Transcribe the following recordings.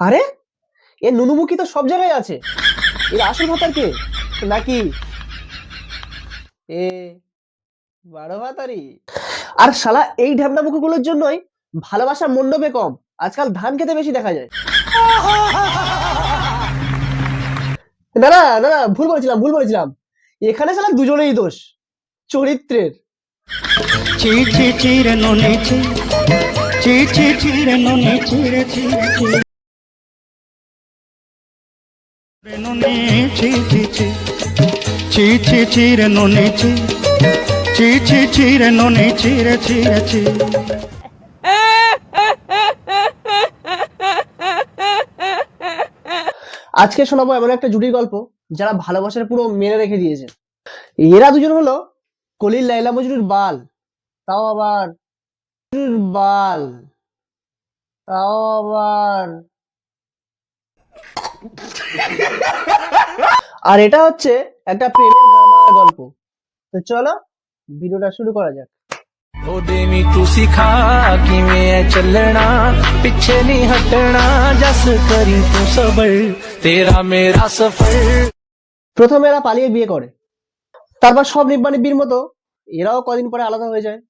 আরে? এ নুনুমুখী তো সব জায়গায় আছে। এর আসল ভাতার কে? নাকি? এ, বারো ভাতারি। আর শালা, এই ঢ্যাবনা মুখগুলোর জন্যই ভালোবাসা মণ্ডপে কম। আজকাল ধান খেতে বেশি দেখা যায়। না না ভুল বলেছিলাম ভুল বলেছিলাম এখানে শালা দুজনেই দোষ চরিত্রের চিরে নুনে চিরে চিরে চিরে চিরে নুনে চি চি চি চি চি চিরে নুনে চি চি চি চিরে নুনে চিরে চিরে চিরে আজকে শোনাবো এমন একটা জুটির গল্প যারা ভালোবাসার পুরো মেনে রেখে দিয়েছে। এরা দুজন হলো কলির লাইলা মজুরির বাল, তাও আবার বাল, তাও আবার আর এটা হচ্ছে একটা প্রেমের গল্প। তো চলো ভিডিওটা শুরু করা যাক। ও দেমি तू सिखा कि मैं चलना पीछे नहीं हटना जस करी तू প্রথমে এরা পালিয়ে বিয়ে করে। তারপর সব নিব্বা বীর মতো এরাও কদিন পরে আলাদা হয়ে যায়।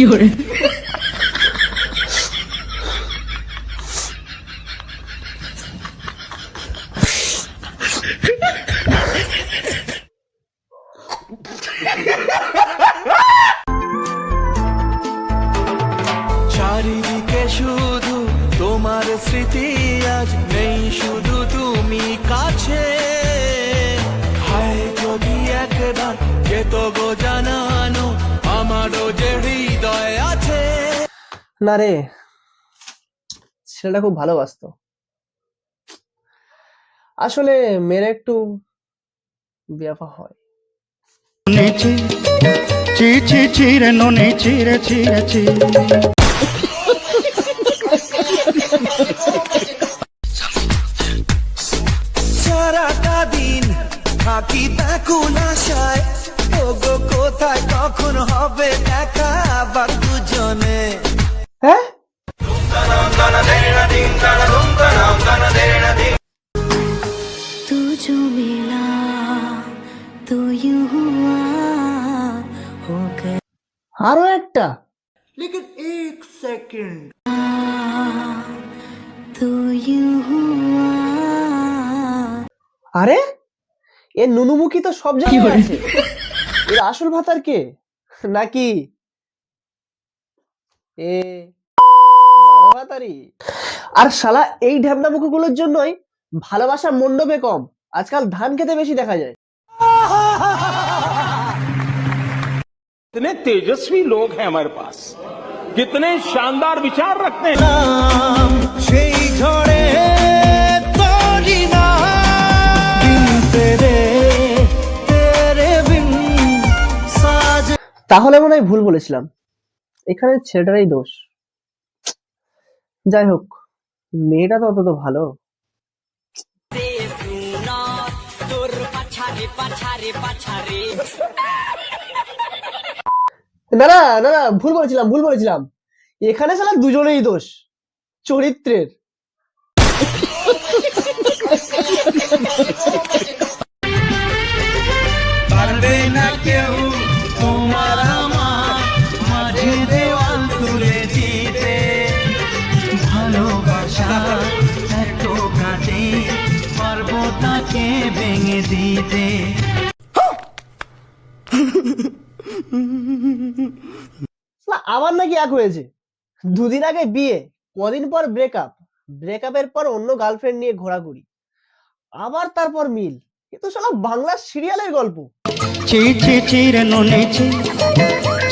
有人，চারিদিকে শুধু তোমার স্মৃতি আজ নেই শুধু তুমি কাছে। হায় যদি একবার যেত গো জানানো আমারও যে না রে ছেলেটা খুব ভালোবাসতো। আসলে মেয়েরা একটু বিয়াফা হয়। নুনে চিরে চিরে সারাটা দিন থাকি ব্যাকুল আশায় ওগো কোথায় কখন হবে দেখা আবার দুজনে। হ্যাঁ तू जो मिला तो यूं हुआ हो गया আরো একটা तो यूं हुआ আরে এ নুনুমুখী তো সব জায়গায় আছে এর আসল ভাতার কে নাকি এ বারো ভাতারি আর শালা এই ঢ্যাবনা মুখগুলোর জন্যই ভালোবাসা মণ্ডপে কম আজকাল ধান খেতে বেশি দেখা যায় कितने तेजस्वी लोग हैं हमारे पास कितने शानदार विचार रखते हैं সেই ঝড়ে তোরি না বিন তেরে তেরে বিন সাজ তাহলে মনে হয় ভুল বলেছিলাম এখানে ছেলেটারই দোষ। যাই হোক, মেয়েটা তো অত তো ভালো ভুল বলেছিলাম ভুল বলেছিলাম। এখানে শালা দুজনেই দোষ, চরিত্রের। দিতে। শালা আবার নাকি এক হয়েছে। দুদিন আগে বিয়ে কদিন পর ব্রেকআপ ব্রেকআপের পর অন্য গার্লফ্রেন্ড নিয়ে ঘোরাঘুরি। আবার তারপর মিল। এ তো শালা বাংলা সিরিয়ালের গল্প। চি চি চিরে নুনে চি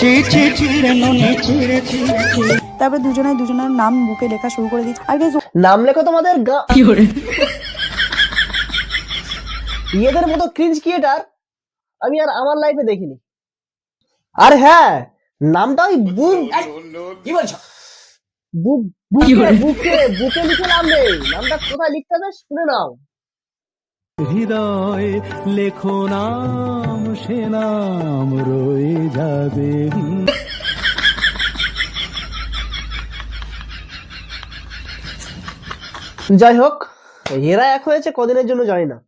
চি চি চিরে নুনে চিরে চিরে চিরে তারপরে দুজনে দুজনের নাম বুকে লেখা শুরু করে দিচ্ছি। আর গাইজ নাম লেখো তোমাদের ইয়েদের মতো ক্রিঞ্জ ক্রিয়েটার আমি আর আমার লাইফে দেখিনি। আর হ্যাঁ নামটা ওই বুক কি বলছো? বুক বুকে বুকে বুকে লিখে নাম নেই। নামটা কোথায় লিখতে হবে শুনে নাও। হৃদয় লেখো নাম সে নাম রয়ে যাবে যাই হোক এরা এক হয়েছে কদিনের জন্য জানি না।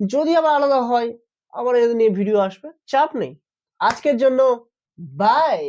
যদি আবার আলাদা হয় আবার এদের নিয়ে ভিডিও আসবে চাপ নেই। আজকের জন্য বাই